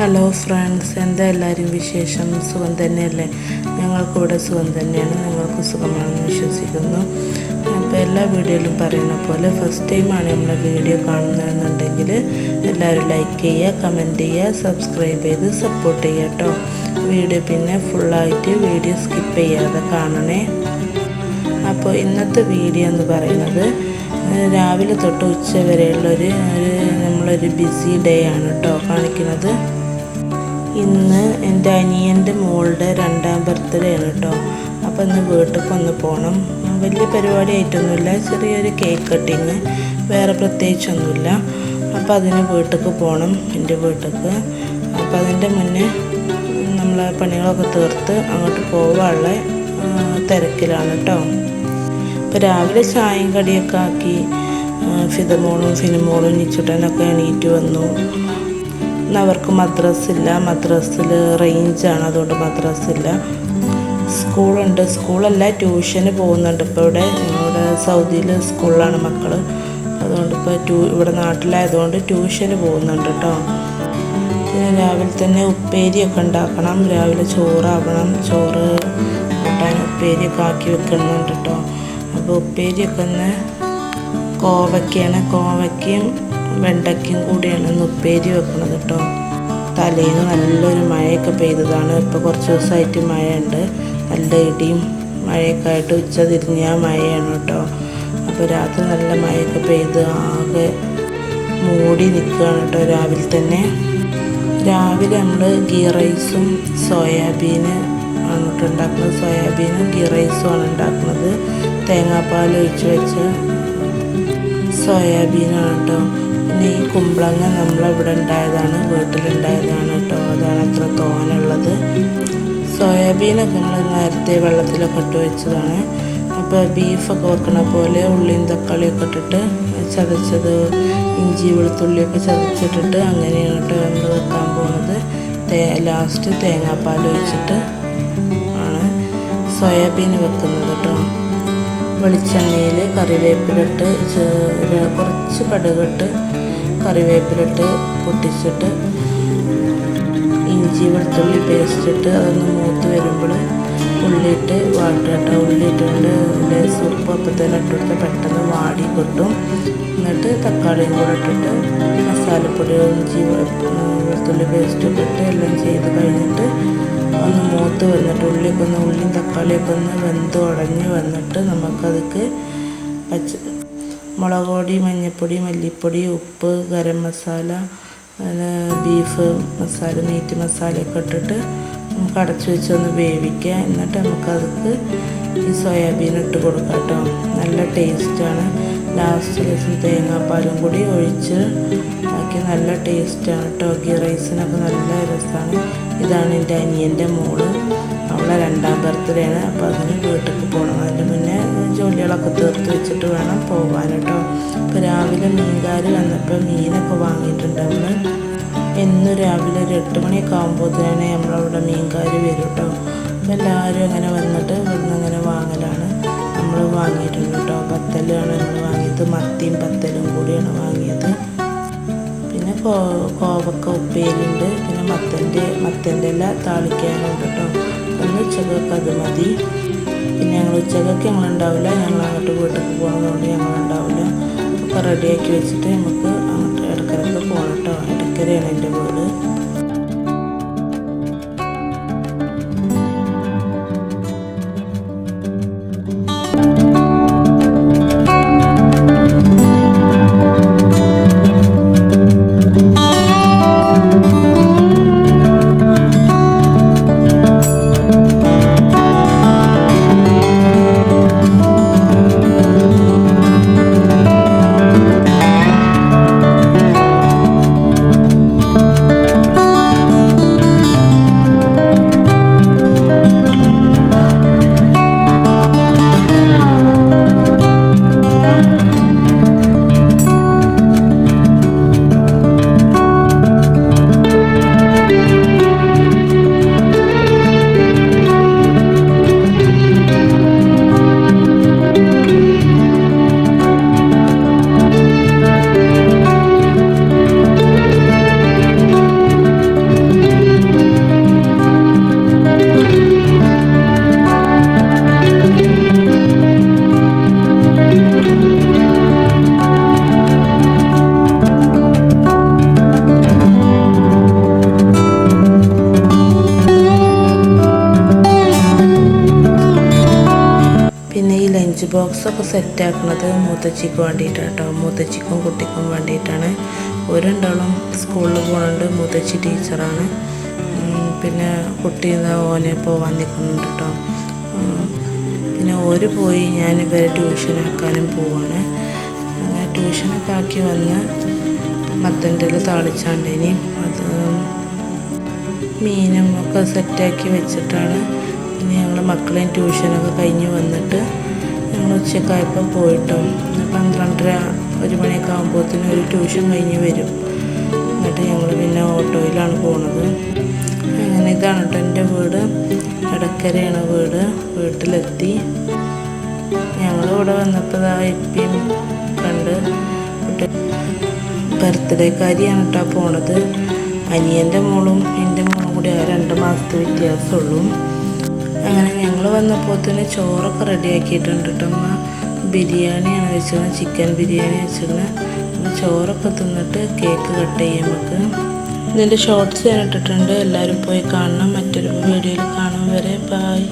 Hello friends എന്താ എല്ലാവരും വിശേഷം? സുഖം തന്നെയല്ലേ? ഞങ്ങൾക്കിവിടെ സുഖം തന്നെയാണ്. ഞങ്ങൾക്ക് സുഖമാണെന്ന് വിശ്വസിക്കുന്നു. അപ്പോൾ എല്ലാ വീഡിയോയിലും പറയുന്ന പോലെ ഫസ്റ്റ് ടൈമാണ് നമ്മളെ വീഡിയോ കാണുന്നതെന്നുണ്ടെങ്കിൽ എല്ലാവരും ലൈക്ക് ചെയ്യുക കമന്റ് ചെയ്യുക സബ്സ്ക്രൈബ് ചെയ്ത് സപ്പോർട്ട് ചെയ്യുക കേട്ടോ. വീഡിയോ പിന്നെ ഫുള്ളായിട്ട് വീഡിയോ സ്കിപ്പ് ചെയ്യാതെ കാണണേ. അപ്പോൾ ഇന്നത്തെ വീഡിയോ എന്ന് പറയുന്നത് രാവിലെ തൊട്ട് ഉച്ച വരെയുള്ളൊരു ഒരു നമ്മളൊരു ബിസി ഡേ ആണ് കേട്ടോ കാണിക്കുന്നത്. ഇന്ന് എന്റെ അനിയന്റെ മോളുടെ രണ്ടാം ബർത്ത്ഡേ ആണ് കേട്ടോ. അപ്പോൾ ഇന്ന് വീട്ടിലേക്ക് ഒന്ന് പോകണം വലിയ പരിപാടി ആയിട്ടൊന്നുമില്ല ചെറിയൊരു കേക്ക് കട്ടിങ് വേറെ പ്രത്യേകിച്ചൊന്നുമില്ല. അപ്പോൾ അതിന് വീട്ടിലേക്ക് പോകണം എന്റെ വീട്ടിലേക്ക്. അപ്പോൾ അതിന്റെ മുന്നേ നമ്മളെ പണികളൊക്കെ തീർത്ത് അങ്ങോട്ട് പോകാനുള്ള തിരക്കിലാണ് കേട്ടോ. അപ്പോൾ രാവിലെ ചായയും കടിയൊക്കെ ആക്കി ഫിതമോളും ഫിനിമോളും നിച്ചുട്ടനൊക്കെ എണീറ്റ് വന്നു. അവർക്ക് മദ്രസില്ല. മദ്രസിൽ റേഞ്ചാണ് അതുകൊണ്ട് മദ്രസില്ല. സ്കൂളുണ്ട്. സ്കൂളല്ല ട്യൂഷന് പോകുന്നുണ്ട് ഇപ്പോൾ ഇവിടെ. ഇവിടെ സൗദിയിൽ സ്കൂളിലാണ് മക്കൾ അതുകൊണ്ട് ഇപ്പോൾ ട്യൂ ഇവിടെ നാട്ടിലായതുകൊണ്ട് ട്യൂഷന് പോകുന്നുണ്ട് കേട്ടോ പിന്നെ രാവിലെ തന്നെ ഉപ്പേരിയൊക്കെ ഉണ്ടാക്കണം. രാവിലെ ചോറാവണം. ചോറ് കൂട്ടാൻ ഉപ്പേരിയൊക്കെ ആക്കി വെക്കുന്നുണ്ട് കേട്ടോ അപ്പോൾ ഉപ്പേരിയൊക്കെ ഒന്ന് കോവയ്ക്കാണ് കോവയ്ക്കയും വെണ്ടയ്ക്കയും കൂടിയാണ് ഒന്ന് ഉപ്പേരി വെക്കുന്നത് കേട്ടോ. തലേന്ന് നല്ലൊരു മഴയൊക്കെ പെയ്തതാണ്. ഇപ്പോൾ കുറച്ച് ദിവസമായിട്ട് മഴയുണ്ട്. നല്ല ഇടിയും മഴയൊക്കെ ആയിട്ട് ഉച്ച തിരിഞ്ഞ മഴയാണ് കേട്ടോ. അപ്പോൾ രാത്രി നല്ല മഴയൊക്കെ പെയ്ത് ആകെ മൂടി നിൽക്കുകയാണ് കേട്ടോ രാവിലെ തന്നെ. രാവിലെ നമ്മൾ ഗീ റൈസും സോയാബീന് ആണ് കേട്ടോ ഉണ്ടാക്കുന്നത്. സോയാബീനും ഗീ റൈസും ആണ് ഉണ്ടാക്കുന്നത്. തേങ്ങാപ്പാൽ ഒഴിച്ച് വെച്ച് സോയാബീനാണ് കേട്ടോ. ഈ കുമ്പളങ്ങ നമ്മളിവിടെ ഉണ്ടായതാണ് വീട്ടിലുണ്ടായതാണ് കേട്ടോ. അതാണ് അത്ര തോനുള്ളത് സോയാബീനൊക്കെ നമ്മൾ നേരത്തെ വെള്ളത്തിലൊക്കെ ഇട്ട് വെച്ചതാണ്. അപ്പോൾ ബീഫൊക്കെ വെക്കണ പോലെ ഉള്ളിയും തക്കാളിയൊക്കെ ഇട്ടിട്ട് ചതച്ചത് ഇഞ്ചി വെളുത്തുള്ളിയൊക്കെ ചതച്ചിട്ടിട്ട് അങ്ങനെയാണ് കേട്ടോ നമ്മൾ വെക്കാൻ പോകുന്നത് തേ ലാസ്റ്റ് തേങ്ങാപ്പാൽ ഒഴിച്ചിട്ട് ആണ് സോയാബീൻ വെക്കുന്നത് കേട്ടോ. വെളിച്ചെണ്ണയിൽ കറിവേപ്പിലിട്ട് കുറച്ച് കടുകിട്ട് കറിവേപ്പിലിട്ട് പൊട്ടിച്ചിട്ട് ഇഞ്ചി വെളുത്തുള്ളി പേസ്റ്റ് ഇട്ട് അതൊന്ന് മൂത്ത് വരുമ്പോൾ ഉള്ളിയിട്ട് വാട്ടുക ഉള്ളിയിട്ടുണ്ട് ലേസ് സൂപ്പ് അപ്പം തന്നെ ഇട്ടിട്ട് പെട്ടെന്ന് വാടി കിട്ടും. എന്നിട്ട് തക്കാളിയും കൂടെ ഇട്ടിട്ട് മസാലപ്പൊടി ഇഞ്ചി വെളുത്തുള്ളി പേസ്റ്റ് ഇട്ടിട്ട് എല്ലാം ചെയ്ത് കഴിഞ്ഞിട്ട് ഒന്ന് മൂത്ത് വന്നിട്ട് ഉള്ളിയൊക്കെ ഒന്ന് ഉള്ളിയും തക്കാളിയൊക്കെ ഒന്ന് വെന്ത് ഉടഞ്ഞ് വന്നിട്ട് നമുക്കതൊക്കെ പച്ച മുളക് പൊടി മഞ്ഞൾപ്പൊടി മല്ലിപ്പൊടി ഉപ്പ് ഗരം മസാല ബീഫ് മസാല മീറ്റ് മസാലയൊക്കെ ഇട്ടിട്ട് നമുക്ക് അടച്ചു വെച്ച് ഒന്ന് വേവിക്കുക. എന്നിട്ട് നമുക്കതിക്ക് ഈ സോയാബീൻ ഇട്ട് കൊടുക്കാം കേട്ടോ. നല്ല ടേസ്റ്റാണ് ലാസ്റ്റ് ദിവസം തേങ്ങാപ്പാലും കൂടി ഒഴിച്ച് ആക്കി നല്ല ടേസ്റ്റാണ് കേട്ടോ. ഗീ റൈസിനൊക്കെ നല്ല രസമാണ് ഇതാണ് എന്റെ അനിയന്റെ മോൾ. അവളെ രണ്ടാം ബർത്ത്ഡേ ആണ്. അപ്പോൾ അതിന് വീട്ടിൽ പോകണം അതിന് മുന്നേ ജോലികളൊക്കെ തീർത്ത് വെച്ചിട്ട് വേണം പോകാൻ കേട്ടോ ഇപ്പോൾ രാവിലെ മീൻകാർ വന്നപ്പോൾ മീനൊക്കെ വാങ്ങിയിട്ടുണ്ട് നമ്മൾ എന്നും രാവിലെ ഒരു എട്ട് മണിയൊക്കെ ആകുമ്പോഴത്തേനെ നമ്മളവിടെ മീൻകാർ വരും കേട്ടോ അപ്പോൾ എല്ലാവരും അങ്ങനെ വന്നിട്ട് ഇവിടുന്ന് അങ്ങനെ വാങ്ങലാണ്. നമ്മൾ വാങ്ങിയിട്ടുണ്ട് കേട്ടോ. പത്തലാണ് നമ്മൾ വാങ്ങിയത്. മത്തിയും പത്തലും കൂടിയാണ് വാങ്ങിയത്. പിന്നെ കോ കോവക്ക ഉപ്പേരിയുണ്ട്. പിന്നെ മത്തന്റെ മത്തന്റെ ഇല താളിക്കാനുണ്ട് കേട്ടോ. ഒന്ന് അത് മതി. പിന്നെ ഞങ്ങൾ ഉച്ചക്കൊക്കെ ഞങ്ങൾ ഉണ്ടാവില്ല ഞങ്ങൾ അങ്ങോട്ട് വീട്ടിലേക്ക് പോകുന്നതുകൊണ്ട് ഞങ്ങൾ ഉണ്ടാവില്ല ഒക്കെ റെഡിയാക്കി വെച്ചിട്ട് നമുക്ക് അങ്ങോട്ട് ഇടക്കരക്ക് പോകണം കേട്ടോ. ഇടക്കരയാണ് എന്റെ വീട്. ബോക്സൊക്കെ സെറ്റാക്കുന്നത് മൂത്തച്ചിക്ക് വേണ്ടിയിട്ടാണ് കേട്ടോ മൂത്തച്ചിക്കും കുട്ടിക്കും വേണ്ടിയിട്ടാണ്. ഒരെണ്ടാളും സ്കൂളിൽ പോകുന്നുണ്ട് മൂത്തച്ചി ടീച്ചറാണ്. പിന്നെ കുട്ടി ഓനെ പോവാൻ നിൽക്കുന്നുണ്ട് കേട്ടോ പിന്നെ ഓര് പോയി ഞാൻ ഇവരെ ട്യൂഷനാക്കാനും പോവാണ്. അങ്ങനെ ട്യൂഷനൊക്കെ ആക്കി വന്ന് മത്തന്റെ താളിച്ചാണ്ട് ഇനി അത് മീനും ഒക്കെ സെറ്റാക്കി വെച്ചിട്ടാണ്. പിന്നെ ഞങ്ങൾ മക്കളെയും ട്യൂഷനൊക്കെ കഴിഞ്ഞ് വന്നിട്ട് ഞങ്ങൾ ഉച്ചക്കായപ്പം പോയിട്ടോ പന്ത്രണ്ടര ഒരു മണിയൊക്കെ ആകുമ്പോഴത്തേനും ഒരു ട്യൂഷൻ കഴിഞ്ഞ് വരും. എന്നിട്ട് ഞങ്ങൾ പിന്നെ ഓട്ടോയിലാണ് പോണത്. അങ്ങനെ ഇതാണ് കേട്ടോ എന്റെ വീട്. ഇടക്കരയാണ് വീട്. വീട്ടിലെത്തി. ഞങ്ങളിവിടെ വന്നപ്പോൾ ആ എപ്പിയും കണ്ട് ബർത്ത്ഡേ ബർത്ത്ഡേക്കാരിയാണ് കേട്ടോ പോണത്. അനിയന്റെ മോളും എന്റെ മോളും കൂടി ആ രണ്ട് മാസത്തെ വ്യത്യാസമുള്ളൂ അങ്ങനെ ഞങ്ങൾ വന്നപ്പോൾ തന്നെ ചോറൊക്കെ റെഡി ആക്കിയിട്ടുണ്ട് കേട്ടോ അമ്മ ബിരിയാണിയാണ് വെച്ചിരുന്നത് ചിക്കൻ ബിരിയാണി വെച്ചിരുന്നത്. ചോറൊക്കെ തിന്നിട്ട് കേക്ക് കട്ട് ചെയ്യാൻ നമുക്ക്. ഇതിന്റെ ഷോർട്ട്സ് ഞാൻ ഇട്ടിട്ടുണ്ട്. എല്ലാവരും പോയി കാണണം. മറ്റൊരു വീഡിയോയിൽ കാണും വരെ. ബായ്